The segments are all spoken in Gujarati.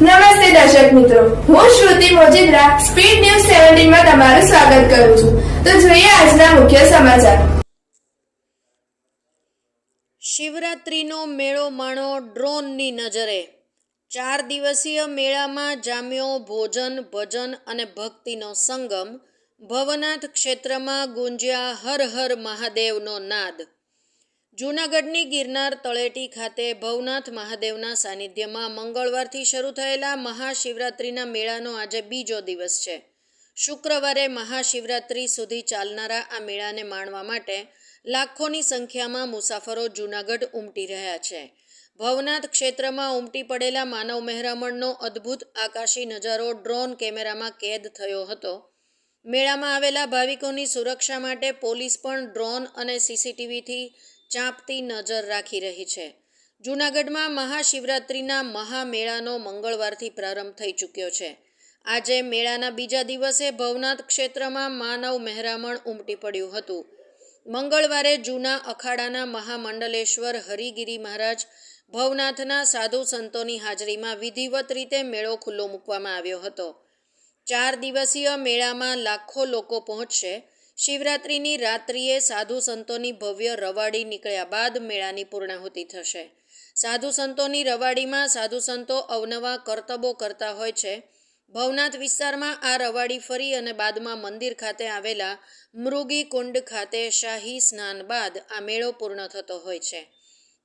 નમસ્તે દર્શક મિત્રો. હું શ્રુતિ મોજીદ્રા, સ્પીડ ન્યૂઝ સેવન્ટીનમાં તમારું સ્વાગત કરું છું. તો જોઈએ આજના મુખ્ય સમાચાર. શિવરાત્રિનો મેળો માણો ડ્રોનની નજરે. ચાર દિવસીય મેળામાં જામ્યો ભોજન, ભજન અને ભક્તિનો સંગમ. ભવનાથ ક્ષેત્રમાં ગુંજ્યા હર હર મહાદેવનો નાદ. જૂનાગઢની ગિરનાર તળેટી ખાતે ભવનાથ મહાદેવના સાનિધ્યમાં મંગળવારથી શરૂ થયેલા મહાશિવરાત્રિના મેળાનો આજે બીજો દિવસ છે. શુક્રવારે મહાશિવરાત્રિ સુધી ચાલનારા આ મેળાને માણવા માટે લાખોની સંખ્યામાં મુસાફરો જૂનાગઢ ઉમટી રહ્યા છે. ભવનાથ ક્ષેત્રમાં ઉમટી પડેલા માનવ મહેરામણનો અદ્ભુત આકાશી નજારો ડ્રોન કેમેરામાં કેદ થયો હતો. મેળામાં આવેલા ભાવિકોની સુરક્ષા માટે પોલીસ પણ ડ્રોન અને સીસીટીવીથી ચાંપતી નજર રાખી રહી છે. જૂનાગઢમાં મહાશિવરાત્રિના મહામેળાનો મંગળવારથી પ્રારંભ થઈ ચૂક્યો છે. આજે મેળાના બીજા દિવસે ભવનાથ ક્ષેત્રમાં માનવ મહેરામણ ઉમટી પડ્યું હતું. મંગળવારે જૂના અખાડાના મહામંડલેશ્વર હરિગીરી મહારાજ ભવનાથના સાધુ સંતોની હાજરીમાં વિધિવત રીતે મેળો ખુલ્લો મૂકવામાં આવ્યો હતો. ચાર દિવસીય મેળામાં લાખો લોકો પહોંચશે શિવરાત્રિની રાત્રિએ સાધુ સંતોની ભવ્ય રવાડી નીકળ્યા બાદ મેળાની પૂર્ણાહુતિ થશે. સાધુ સંતોની રવાડીમાં સાધુ સંતો અવનવા કરતબો કરતા હોય છે. ભવનાથ વિસ્તારમાં આ રવાડી ફરી અને બાદમાં મંદિર ખાતે આવેલા મૃગી કુંડ ખાતે શાહી સ્નાન બાદ આ મેળો પૂર્ણ થતો હોય છે.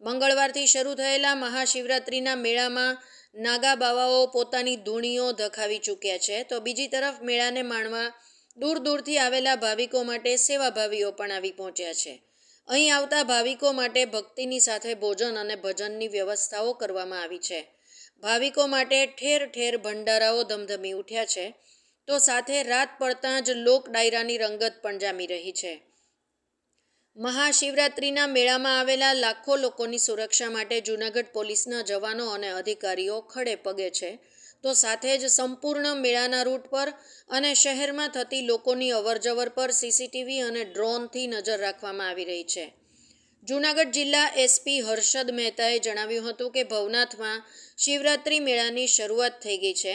મંગળવારથી શરૂ થયેલા મહાશિવરાત્રિના મેળામાં નાગા બાવાઓ પોતાની ધૂણીઓ ધખાવી ચૂક્યા છે. તો બીજી તરફ મેળાને માણવા દૂર દૂરથી આવેલા ભાવિકો માટે સેવાભાવીઓ પણ આવી પહોંચ્યા છે. અહીં આવતા ભાવિકો માટે ભક્તિની સાથે ભોજન અને ભજનની વ્યવસ્થાઓ કરવામાં આવી છે. ભાવિકો માટે ઠેર ઠેર ભંડારાઓ ધમધમી ઉઠ્યા છે. તો સાથે રાત પડતાં જ લોક ડાયરાની રંગત પણ જામી રહી છે. મહાશિવરાત્રિના મેળામાં આવેલા લાખો લોકોની સુરક્ષા માટે જૂનાગઢ પોલીસના જવાનો અને અધિકારીઓ ખડે પગે છે. તો સાથે જ સંપૂર્ણ મેળાના રૂટ પર અને શહેરમાં થતી લોકોની અવરજવર પર સીસીટીવી અને ડ્રોનથી નજર રાખવામાં આવી રહી છે. જૂનાગઢ જિલ્લા એસપી હર્ષદ મહેતાએ જણાવ્યું હતું કે ભવનાથમાં શિવરાત્રિ મેળાની શરૂઆત થઈ ગઈ છે.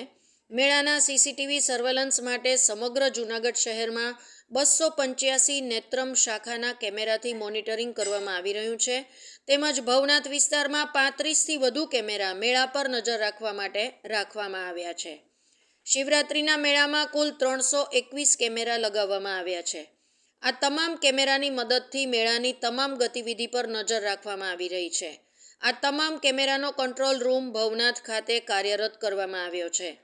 મેળાના સીસીટીવી સર્વેલન્સ માટે સમગ્ર જૂનાગઢ શહેરમાં બસો પંચ્યાસી નેત્રમ શાખાના કેમેરાથી મોનિટરિંગ કરવામાં આવી રહ્યું છે. તેમજ ભવનાથ વિસ્તારમાં પાંત્રીસથી વધુ કેમેરા મેળા પર નજર રાખવા માટે રાખવામાં આવ્યા છે. શિવરાત્રિના મેળામાં કુલ ત્રણસો એકવીસ કેમેરા લગાવવામાં આવ્યા છે. આ તમામ કેમેરાની મદદથી મેળાની તમામ ગતિવિધિ પર નજર રાખવામાં આવી રહી છે. આ તમામ કેમેરાનો કંટ્રોલ રૂમ ભવનાથ ખાતે કાર્યરત કરવામાં આવ્યો છે.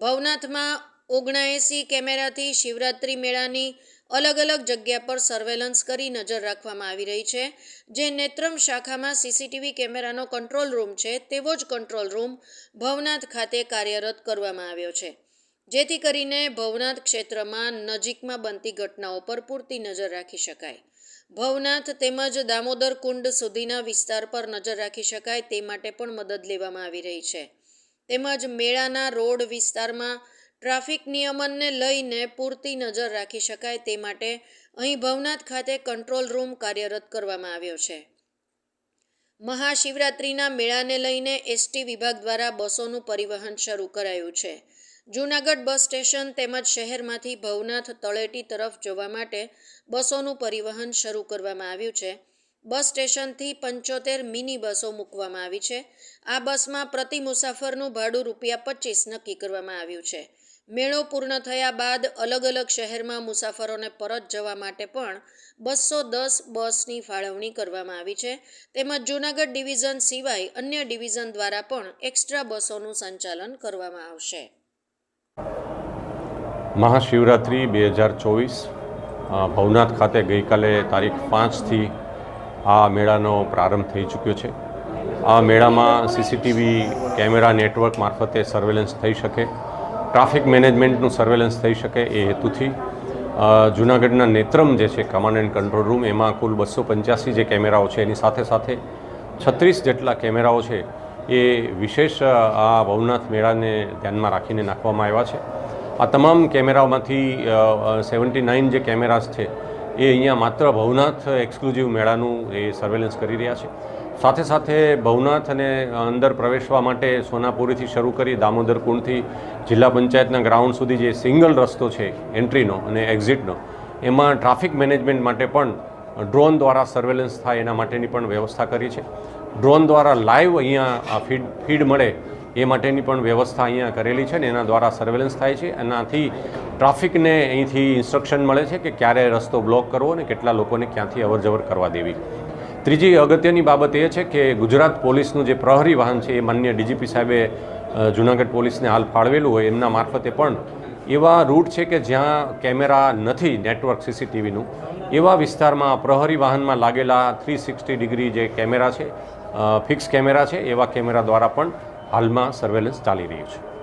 ભવનાથમાં ઓગણએંસી કેમેરાથી શિવરાત્રિ મેળાની અલગ અલગ જગ્યા પર સર્વેલન્સ કરી નજર રાખવામાં આવી રહી છે. જે નેત્રમ શાખામાં સીસીટીવી કેમેરાનો કંટ્રોલ રૂમ છે, તેવો જ કંટ્રોલ રૂમ ભવનાથ ખાતે કાર્યરત કરવામાં આવ્યો છે. જેથી કરીને ભવનાથ ક્ષેત્રમાં નજીકમાં બનતી ઘટનાઓ પર પૂરતી નજર રાખી શકાય. ભવનાથ તેમજ દામોદર કુંડ સુધીના વિસ્તાર પર નજર રાખી શકાય તે માટે પણ મદદ લેવામાં આવી રહી છે. તેમજ મેળાના રોડ વિસ્તારમાં ટ્રાફિક નિયમનને લઈને પૂરતી નજર રાખી શકાય તે માટે અહીં ભવનાથ ખાતે કંટ્રોલ રૂમ કાર્યરત કરવામાં આવ્યો છે. મહાશિવરાત્રિના મેળાને લઈને એસટી વિભાગ દ્વારા બસોનું પરિવહન શરૂ કરાયું છે. જૂનાગઢ બસ સ્ટેશન તેમજ શહેરમાંથી ભવનાથ તળેટી તરફ જવા માટે બસોનું પરિવહન શરૂ કરવામાં આવ્યું છે. બસ સ્ટેશનથી પંચોતેર મિની બસો મૂકવામાં આવી છે. આ બસમાં પ્રતિ મુસાફરનું ભાડું રૂપિયા પચીસ નક્કી કરવામાં આવ્યું છે. મેળો પૂર્ણ થયા બાદ અલગ અલગ શહેરમાં મુસાફરોને પરત જવા માટે પણ બસો દસ બસની ફાળવણી કરવામાં આવી છે. તેમજ જૂનાગઢ ડિવિઝન સિવાય અન્ય ડિવિઝન દ્વારા પણ એક્સ્ટ્રા બસોનું સંચાલન કરવામાં આવશે. મહાશિવરાત્રિ બે હજાર ચોવીસ ભવનાથ ખાતે ગઈકાલે તારીખ પાંચથી આ મેળાનો પ્રારંભ થઈ ચૂક્યો છે. આ મેળામાં સીસીટીવી કેમેરા નેટવર્ક મારફતે સર્વેલન્સ થઈ શકે. ટ્રાફિક મેનેજમેન્ટનું સર્વેલન્સ થઈ શકે એ હેતુથી જૂનાગઢના નેત્રમ જે છે, કમાન્ડ એન્ડ કંટ્રોલ રૂમ, એમાં કુલ બસો પંચ્યાસી જે કેમેરાઓ છે, એની સાથે સાથે છત્રીસ જેટલા કેમેરાઓ છે, એ વિશેષ આ ભવનાથ મેળાને ધ્યાનમાં રાખીને નાખવામાં આવ્યા છે. આ તમામ કેમેરાઓમાંથી સેવન્ટી નાઇન જે કેમેરાસ છે, એ અહીંયા માત્ર ભવનાથ એક્સક્લુઝિવ મેળાનું એ સર્વેલન્સ કરી રહ્યા છે. સાથે સાથે ભવનાથ અને અંદર પ્રવેશવા માટે સોનાપુરીથી શરૂ કરી દામોદર કુંડથી જિલ્લા પંચાયતના ગ્રાઉન્ડ સુધી જે સિંગલ રસ્તો છે, એન્ટ્રીનો અને એક્ઝિટનો, એમાં ટ્રાફિક મેનેજમેન્ટ માટે પણ ડ્રોન દ્વારા સર્વેલન્સ થાય એના માટેની પણ વ્યવસ્થા કરી છે. ડ્રોન દ્વારા લાઈવ અહીંયા ફીડ ફીડ મળે એ માટેની પણ વ્યવસ્થા અહીંયા કરેલી છે ને એના દ્વારા સર્વેલન્સ થાય છે. એનાથી ટ્રાફિકને અહીંથી ઇન્સ્ટ્રક્શન મળે છે કે ક્યારે રસ્તો બ્લોક કરવો અને કેટલા લોકોને ક્યાંથી અવરજવર કરવા દેવી. ત્રીજી અગત્યની બાબત એ છે કે ગુજરાત પોલીસનું જે પ્રહરી વાહન છે એ માન્ય ડીજીપી સાહેબે જૂનાગઢ પોલીસને હાલ ફાળવેલું હોય એમના મારફતે પણ એવા રૂટ છે કે જ્યાં કેમેરા નથી નેટવર્ક સીસીટીવીનું, એવા વિસ્તારમાં પ્રહરી વાહનમાં લાગેલા થ્રી સિક્સટી ડિગ્રી જે કેમેરા છે ફિક્સ કેમેરા છે એવા કેમેરા દ્વારા પણ હાલમાં સર્વેલન્સ ચાલી રહ્યું છે.